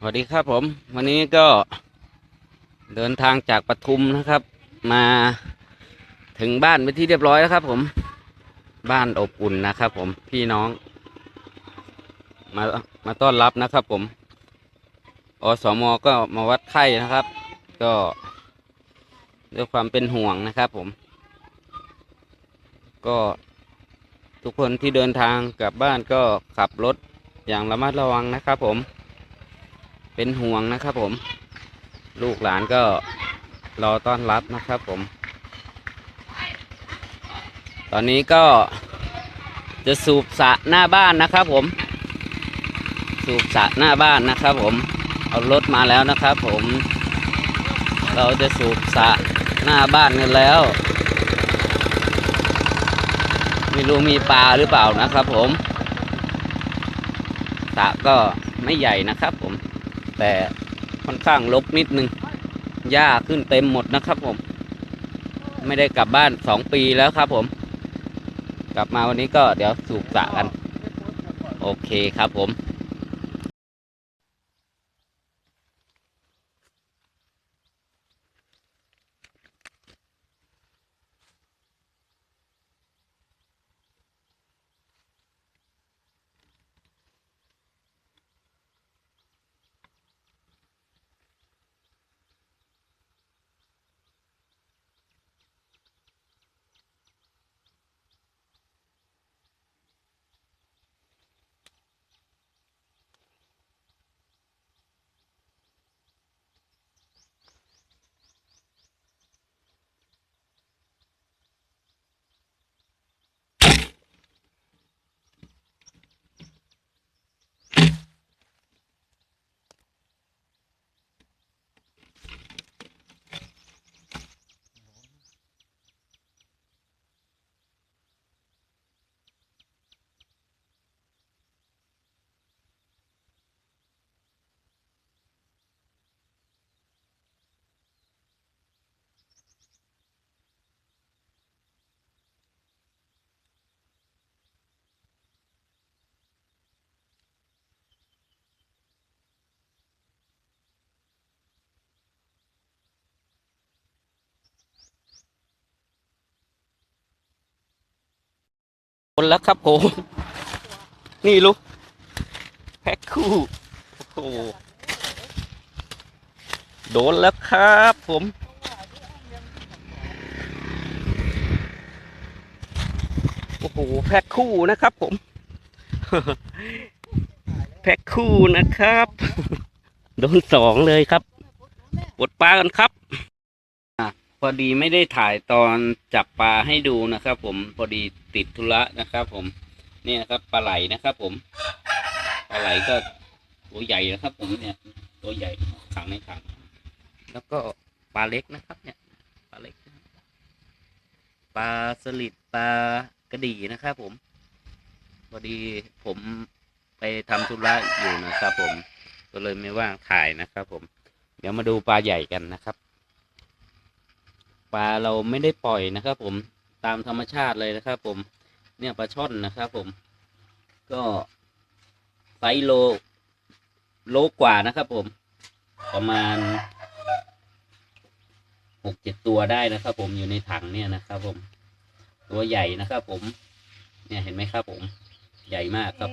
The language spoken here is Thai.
สวัสดีครับผม วันนี้ก็เดินทางจากปทุมนะครับ มาถึงบ้านเป็นที่เรียบร้อยแล้วครับ ผม บ้านอบอุ่นนะครับ ผมพี่น้อง มามาต้อนรับนะครับ ผมอสมก็มาวัดไข้นะครับ ก็ด้วยความเป็นห่วงนะครับ ผม ก็ทุกคนที่เดินทางกลับบ้านก็ขับรถอย่างระมัดระวังนะครับ ผม เป็นห่วงนะครับผม ลูกหลานก็รอต้อนรับนะครับผม ตอนนี้ก็จะสูบสระหน้าบ้านนะครับผม สูบสระหน้าบ้านนะครับผม เอารถมาแล้วนะครับผม เราจะสูบสระหน้าบ้านกันแล้ว ไม่รู้มีปลาหรือเปล่านะครับผมสระก็ไม่ใหญ่นะครับผม แต่ค่อนข้างลกนิดนึงหญ้าขึ้นเต็มหมดนะครับผม ไม่ได้กลับบ้านสองปีแล้วครับผม กลับมาวันนี้ก็เดี๋ยวสูบสระกัน โอเคครับผม นแล้วครับผม นี่ลูกแพ็คคู่โอ้โหโดนแล้วครับผม โอ้โหแพ็คคู่นะครับผม แพ็คคู่นะครับ โดนสองเลยครับปลดปลากันครับ พอดีไม่ได้ถ่ายตอนจับปลาให้ดูนะครับ ผมพอดีติดธุระนะครับ ผมนี่นะครับปลาไหลนะครับ ผมปลาไหลก็ตัวใหญ่นะครับ ผมเนี่ย ตัวใหญ่ขังในถังแล้วก็ปลาเล็กนะครับ เนี่ยปลาเล็กปลาสลิดปลากระดี่นะครับ ผมพอดีผมไปทำธุระอยู่นะครับ ผมก็เลยไม่ว่างถ่ายนะครับ ผม เดี๋ยวมาดูปลาใหญ่กันนะครับ ปลาเราไม่ได้ปล่อยนะครับผมตามธรรมชาติเลยนะครับผมเนี่ยปลาช่อนนะครับผม ก็ไซโลโลกว่านะครับผม ประมาณหกเจ็ดตัวได้นะครับ ผมอยู่ในถังเนี่ยนะครับ ผม ตัวใหญ่นะครับ ผม เนี่ยเห็นไหมครับ ผม ใหญ่มากครับ